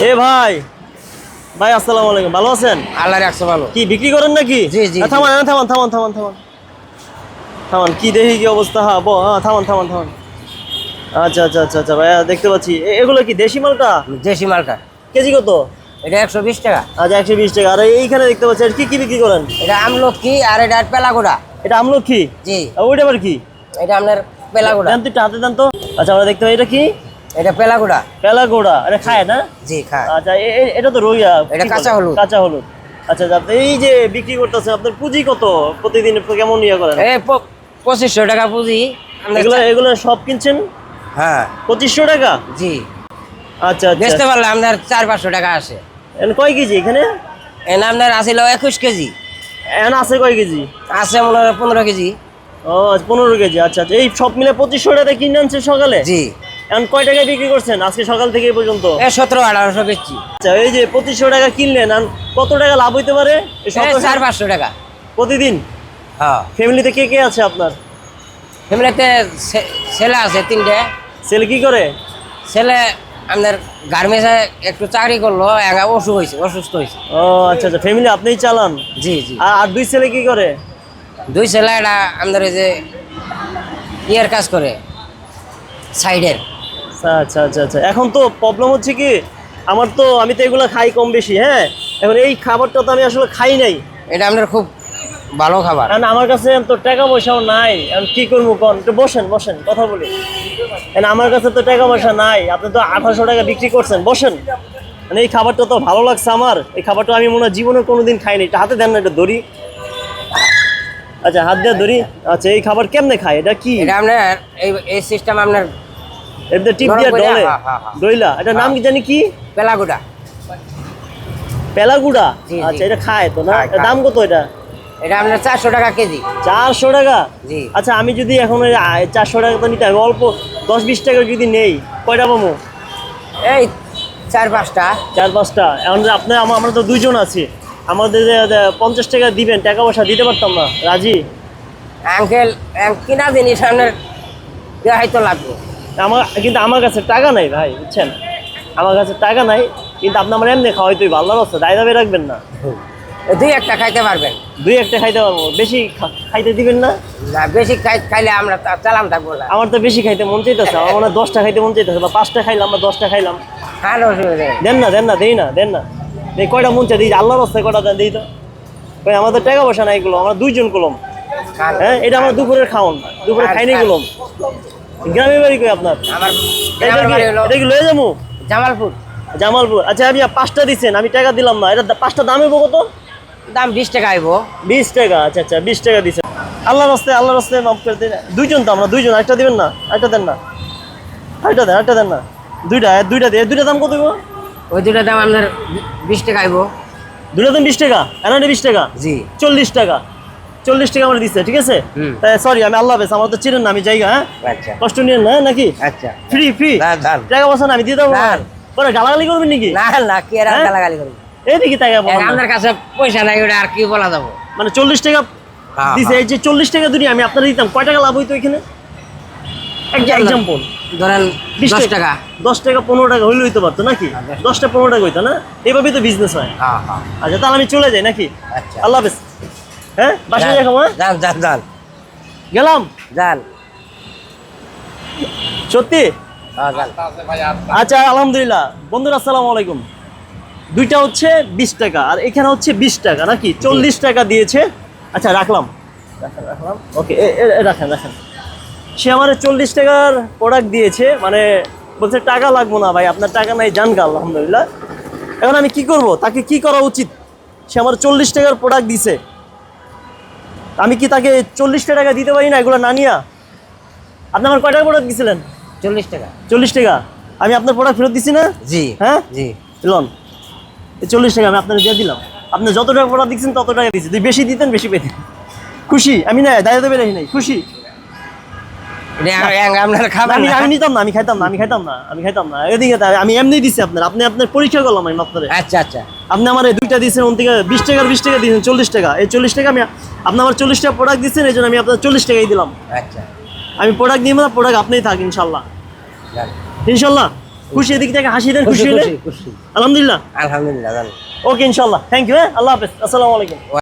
এ ভাই ভাই আসসালামু আলাইকুম। ভালো আছেন? আল্লাহ রাখছে ভালো। কি বিক্রি করেন নাকি? জি, জি, থামান থামান থামান থামান থামান। থামান কি দেখি কি অবস্থা? হ্যাঁ ব- হ্যাঁ থামান থামান থামান। আচ্ছা আচ্ছা আচ্ছা আচ্ছা ভাইয়া দেখতে পাচ্ছি। এগুলো কি দেশি মালটা? দেশি মালটা। কেজি কত? এটা একশো বিশ টাকা। আচ্ছা একশো বিশ টাকা। আর এইখানে দেখতে পাচ্ছি আর কি কি বিক্রি করেন? এটা আমলক্ষী আর এটা পেলাগোড়া। এটা আমলক্ষী? জি। ওইটা আবার কি? এটা আপনার পেলাগোড়া। দেন তো হাতে দেন তো। আচ্ছা আমরা দেখতে পাই এটা কি? এটা পেলাগোড়া। পেলাগোড়া এটা খায় না? জি খায়। আচ্ছা এটা তো রইয়া এটা কাঁচা হলুদ। কাঁচা হলুদ। আচ্ছা আচ্ছা, আপনি এই যে বিক্রি করতেছেন আপনার পুঁজি কত? প্রতিদিন কেমন ইয়ে করেন? এই পঁচিশশো টাকা পুঁজি। এগুলো এগুলো সব কিনছেন? হ্যাঁ। পঁচিশশো টাকা? জি। আচ্ছা আচ্ছা। বেচতে পারলে আপনার চার পাঁচশো টাকা আসে। এখন কয় কেজি এখানে? এনে আপনার আসিল একুশ কেজি। এখন আছে কয় কেজি? আছে মনে হয় পনেরো কেজি। ও আচ্ছা, পনেরো কেজি আচ্ছা আচ্ছা। এই সব মিলে পঁচিশশো টাকা কিনে আনছেন সকালে? জি। এখন কয় টাকায় বিক্রি করছেন? আজকে সকাল থেকে এই পর্যন্ত? সতেরো আঠারোশো বেচছি। আচ্ছা এই যে পঁচিশশো টাকা কিনলেন আর কত টাকা লাভ হইতে পারে? এই এ চার পাঁচশো টাকা। প্রতিদিন? হ্যাঁ। ফ্যামিলিতে কে কে আছে আপনার? ফ্যামিলিতে ছে- ছেলে আছে তিনটে। ছেলে কি করে? ছেলে আপনার গার্মেন্টসে একটু চাকরি করল একা অসুখ হয়েছে অসুস্থ হয়েছে ও আচ্ছা আচ্ছা ফ্যামিলি আপনিই চালান? জি জি। আর আর দুই ছেলে কি করে? দুই ছেলে এটা আমাদের এই যে ইয়ের কাজ করে সাইডের। আচ্ছা আচ্ছা আচ্ছা এখন তো প্রবলেম হচ্ছে কি আমার তো আমি তো এগুলো খাই কম বেশি হ্যাঁ? এখন এই খাবারটা তো আমি আসলে খাই নাই। এটা আপনার খুব ভালো খাবার। কারণ আমার কাছে তো টাকা পয়সাও নাই। আমি কি করব কন? একটু বসেন বসেন কথা বলি। কারণ আমার কাছে তো টাকা পয়সা নাই। আপনি তো আঠারোশো টাকা বিক্রি করছেন বসেন। মানে এই খাবারটা তো ভালো লাগছে আমার। এই খাবারটা আমি মনে হয় জীবনে কোনোদিন খাইনি। এটা হাতে দেন না এটা দড়ি। আচ্ছা হাত দিয়ে দড়ি। আচ্ছা এই খাবার কেমনে খায়? এটা কি? এটা আপনার এই এই সিস্টেম আপনার টিপ দিয়ে ডলে। হ্যাঁ, হ্যাঁ, হ্যাঁ। দইলা এটা নাম কি জানি কি? পেলাগুড়া। পেলাগুড়া। আচ্ছা এটা খায় তো না? দাম কত এটা? এটা আপনার চারশো টাকা কেজি। চারশো টাকা? জি। আচ্ছা আমি যদি এখন চারশো টাকা তো নিতে হবে অল্প দশ বিশ টাকা যদি নেই। কয়টা পাবো? এই চার পাঁচটা। চার পাঁচটা। এখন আপনার আমা- আমরা তো দুইজন আছি। আমাদের পঞ্চাশ টাকা দিবেন টাকা পয়সা দিতে পারতাম না। রাজি? আঙ্কেল কিনা জিনিস আপনার দেওয়াই তো লাগবে। আমার কিন্তু আমার কাছে টাকা নাই ভাই বুঝছেন? আমার কাছে টাকা নাই কিন্তু আপনি আমার এমনি খাওয়াইতে তুই আল্লাহর রাস্তা দায় দাবি রাখবেন না। দুই একটা খাইতে পারবেন। দুই একটা খাইতে পারব বেশি খা- খাইতে দিবেন না? না বেশি খাই- খাইলে আমরা তা- চালান থাকব না। আমার তো বেশি খাইতে মন চাইতেছে আমার মনে হয় দশটা খাইতে মন চাইতেছে বা পাঁচটা খাইলাম বা দশটা খাইলাম। দেন। না দেন না দেই না দেন না। এই কয়টা মন চাই দিই আল্লাহর রাস্তায় কয়টা দেন দিই তো। কই আমাদের টাকা পয়সা নাই এগুলো আমরা দুইজন কলম। খান হ্যাঁ এটা আমরা দুপুরের খাওন দুপুরে খাইনি কলম। গ্রামে বাড়ি কই আপনার? আমার এটা গ্রামের কি বাড়ি হলো এটা কি লয়ে যাব? জামালপুর। জামালপুর। আচ্ছা আমি পাঁচটা দিচ্ছেন আমি টাকা দিলাম না। এটা পাঁচটা দামে কত? দাম বিশ টাকা আইব বিশ টাকা। আচ্ছা আচ্ছা বিশ টাকা দিচ্ছেন আল্লাহ রাস্তায় আল্লাহ রাস্তায় মাফ করে দিন। দুইজন তো আমরা দুইজন। একটা দিবেন না? একটা দেন না? একটা দেন একটা দেন না? দুইটা দুইটা দিয়ে দুইটা দাম কত দেবো ওই দুটার দাম আপনার বিশ টাকা আইব দুইটা দাম বিশ টাকা? এনাটা বিশ টাকা? জি। চল্লিশ টাকা। চল্লিশ টাকা আমার দিচ্ছে ঠিক আছে। সরি আমি আল্লাহ হাফেজ আমার তো চিনেন না আমি জায়গা হ্যাঁ? আচ্ছা। কষ্ট নিয়েন না নাকি? আচ্ছা। ফ্রি ফ্রি টাকা পয়সা আমি দিয়ে দেবো পরে গালাগালি করবেন নাকি? না না কি আর হ্যাঁ? গালাগালি। আপনার কাছে পয়সা নাই ওটা আর কি বলা যাব? মানে চল্লিশ টাকা হ্যাঁ, দিছে এই যে চল্লিশ টাকা যদি আমি আপনার দিতাম। কয় টাকা লাভ হইতো এখানে? এক্সাম্পল ধরেন বিশ টাকা। দশ টাকা পনেরো টাকা হইলে হইতে পারতো নাকি? দশটা পনেরো টাকা হইতো না? এইভাবেই তো বিজনেস হয়। আচ্ছা তাহলে আমি চলে যাই নাকি? আচ্ছা। আল্লাহ হাফেজ। হ্যাঁ? বাসায় যাই খাব হ্যাঁ? যান যান যান। গেলাম। যান। সত্যি? হ্যাঁ, আচ্ছা আলহামদুলিল্লাহ। বন্ধুরা আসসালামু আলাইকুম। দুইটা হচ্ছে বিশ টাকা আর এখানে হচ্ছে বিশ টাকা নাকি? চল্লিশ টাকা দিয়েছে। আচ্ছা রাখলাম। রাখেন, রাখলাম। ওকে রাখেন রাখেন। সে আমার চল্লিশ টাকার প্রোডাক্ট দিয়েছে মানে বলছে টাকা লাগবো না ভাই আপনার টাকা নাই জানগা আলহামদুলিল্লাহ। এখন আমি কি করব? তাকে কি করা উচিত? সে আমার চল্লিশ টাকার প্রোডাক্ট দিছে। আমি কি তাকে চল্লিশটা টাকা দিতে পারি না এগুলো না নিয়া? আপনি আমার কয় টাকা প্রোডাক্ট দিয়েছিলেন চল্লিশ টাকা। চল্লিশ টাকা। আমি আপনার প্রোডাক্ট ফেরত দিছি না? জি হ্যাঁ? জি। লন এই চল্লিশ টাকা আমি আপনার দিয়ে দিলাম। আপনি যত টাকা প্রোডাক্ট দিচ্ছেন তত টাকা দিচ্ছি তুই বেশি দিতেন বেশি পেতেন। খুশি? আমি না দাঁড়াতে পেরে নাই খুশি? আমি আমি নিতাম না আমি খাইতাম না আমি খাইতাম না আমি খাইতাম না। এদিকে আমি এমনি দিচ্ছি আপনার। আপনি আপনার পরীক্ষা করলাম আমি আপনার আচ্ছা আচ্ছা। আপনি আমার এই দুইটা দিয়েছেন ওন থেকে বিশ টাকার বিশ টাকা দিয়েছেন চল্লিশ টাকা। এই চল্লিশ টাকা আমি আপনি আমার চল্লিশটা প্রোডাক্ট দিচ্ছেন এই জন্য আমি আপনার চল্লিশ টাকাই দিলাম। আচ্ছা। আমি প্রোডাক্ট নিয়ে না প্রোডাক্ট আপনিই থাক ইনশাল্লাহ। ইনশাল্লাহ। খুশি এদিক থেকে হাসি দেন খুশি আলহামদুলিল্লাহ। আলহামদুলিল্লাহ ওকে ইনশাল্লাহ। থ্যাংক ইউ হ্যাঁ? আল্লাহ হাফেজ। আসসালামু আলাইকুম।